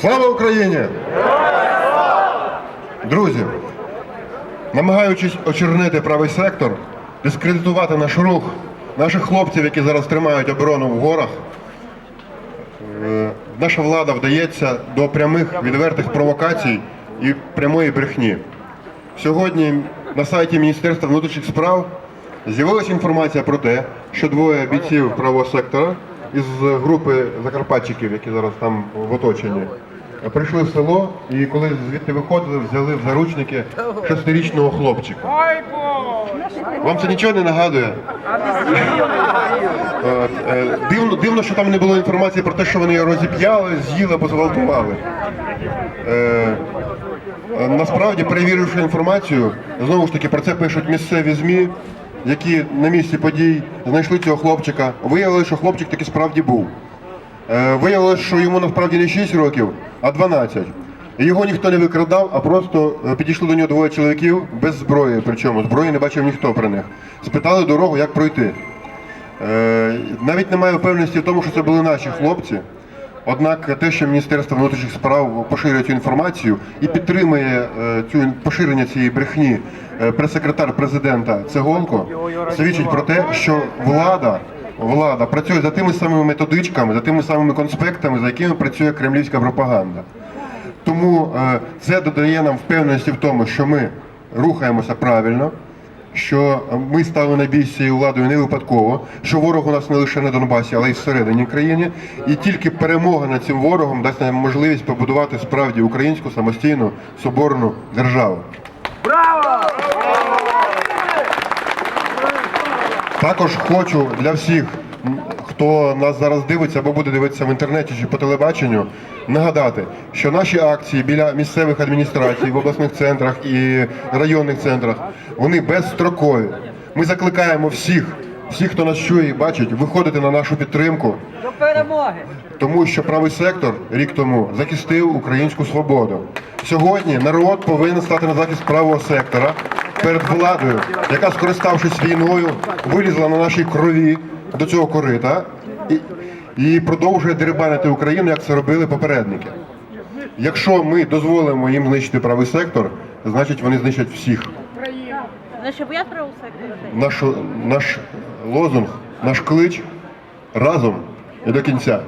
Слава Україні! Друзі, намагаючись очернити правий сектор, дискредитувати наш рух, наших хлопців, які зараз тримають оборону в горах, е, наша влада вдається до прямих відвертих провокацій і прямої брехні. Сьогодні на сайті Міністерства внутрішніх справ з'явилася інформація про те, що двоє бійців правого сектора із групи закарпатчиків, які зараз там в оточенні, прийшли в село і коли звідти виходили, взяли в заручники шестирічного хлопчика. Вам це нічого не нагадує? Е, Дивно, дивно, що там не було інформації про те, що вони його розіп'яли, з'їли або зґвалтували. Е, Е, Насправді, перевіривши інформацію, знову ж таки про це пишуть місцеві ЗМІ, які на місці подій знайшли цього хлопчика. Виявили, що хлопчик таки справді був. Е, Виявилося, що йому насправді не 6 років, а 12. Його ніхто не викрадав, а просто е, підійшли до нього двоє чоловіків без зброї. Причому зброї не бачив ніхто при них. Спитали дорогу, як пройти. Е, Навіть немає впевненості в тому, що це були наші хлопці. Однак те, що Міністерство внутрішніх справ поширює цю інформацію і підтримує цю поширення цієї брехні прес-секретар президента Цеголко, свідчить про те, що влада, влада працює за тими самими методичками, за тими самими конспектами, за якими працює кремлівська пропаганда. Тому е, це додає нам впевненості в тому, що ми рухаємося правильно, що ми стали на бій з цією владою не випадково, що ворог у нас не лише на Донбасі, але й всередині країни. І тільки перемога над цим ворогом дасть нам можливість побудувати справді українську самостійну соборну державу. Також хочу для всіх, хто нас зараз дивиться або буде дивитися в інтернеті чи по телебаченню, нагадати, що наші акції біля місцевих адміністрацій в обласних центрах і районних центрах вони безстрокові. Ми закликаємо всіх, всіх, хто нас чує і бачить, виходити на нашу підтримку, До перемоги! тому що правий сектор рік тому захистив українську свободу. Сьогодні народ повинен стати на захист правого сектора перед владою, яка, скориставшись війною, вилізла на нашій крові до цього корита і, і продовжує дерибанити Україну, як це робили попередники. Якщо ми дозволимо їм знищити правий сектор, значить вони знищать всіх. Наш, наш лозунг, наш клич разом і до кінця.